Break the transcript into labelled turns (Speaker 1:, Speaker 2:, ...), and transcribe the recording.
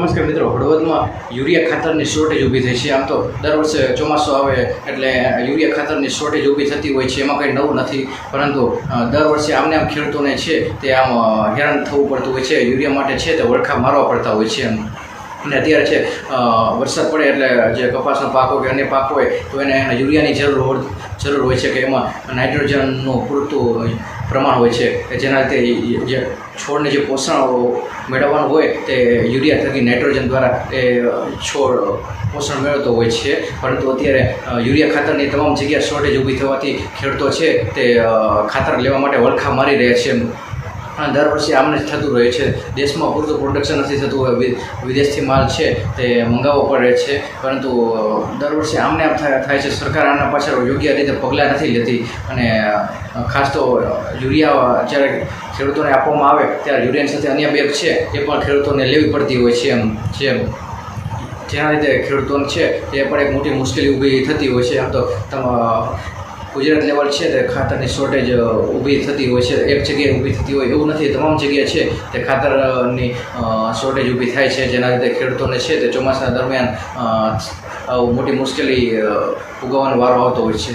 Speaker 1: નમસ્કાર મિત્રો, હળવદમાં યુરિયા ખાતરની શોર્ટેજ ઊભી થઈ છે. આમ તો દર વર્ષે ચોમાસું આવે એટલે યુરિયા ખાતરની શોર્ટેજ ઊભી થતી હોય છે, એમાં કંઈ નવું નથી. પરંતુ દર વર્ષે આમને આમ ખેડૂતોને છે તે આમ હેરાન થવું પડતું હોય છે. યુરિયા માટે છે તે વળખા મારવા પડતા હોય છે એમ. અને અત્યારે છે વરસાદ પડે એટલે જે કપાસનો પાક હોય કે અન્ય પાક હોય, તો એને યુરિયાની જરૂર જરૂર હોય છે કે એમાં નાઇટ્રોજનનું પૂરતું પ્રમાણ હોય છે, કે જેના લીધે જે છોડને જે પોષણ મેળવવાનું હોય, તે યુરિયા થકી નાઇટ્રોજન દ્વારા એ છોડ પોષણ મેળવતો હોય છે. પરંતુ અત્યારે યુરિયા ખાતરની તમામ જગ્યાએ શોર્ટેજ ઊભી થવાથી ખેડૂતો છે તે ખાતર લેવા માટે વળખા મારી રહ્યા છે અને દર વર્ષે આમને જ થતું રહે છે. દેશમાં પૂરતું પ્રોડક્શન નથી થતું હોય વિદેશથી માલ છે તે મંગાવવો પડે છે. પરંતુ દર વર્ષે આમને આમ થાય છે. સરકાર આના પાછળ યોગ્ય રીતે પગલાં નથી લેતી. અને ખાસ તો યુરિયા જ્યારે ખેડૂતોને આપવામાં આવે, ત્યારે યુરિયાની સાથે અન્ય બેગ છે, એ પણ ખેડૂતોને લેવી પડતી હોય છે એમ જેમ જેના લીધે ખેડૂતોને છે એ પણ એક મોટી મુશ્કેલી ઊભી થતી હોય છે. આમ તો ગુજરાત લેવલ છે તે ખાતરની શોર્ટેજ ઊભી થતી હોય છે. એક જગ્યાએ ઊભી થતી હોય એવું નથી. તમામ જગ્યાએ છે તે ખાતરની શોર્ટેજ ઊભી થાય છે. જેના લીધે ખેડૂતોને છે તે ચોમાસા દરમિયાન મોટી મુશ્કેલી ભોગવવાનો વારો આવતો હોય છે.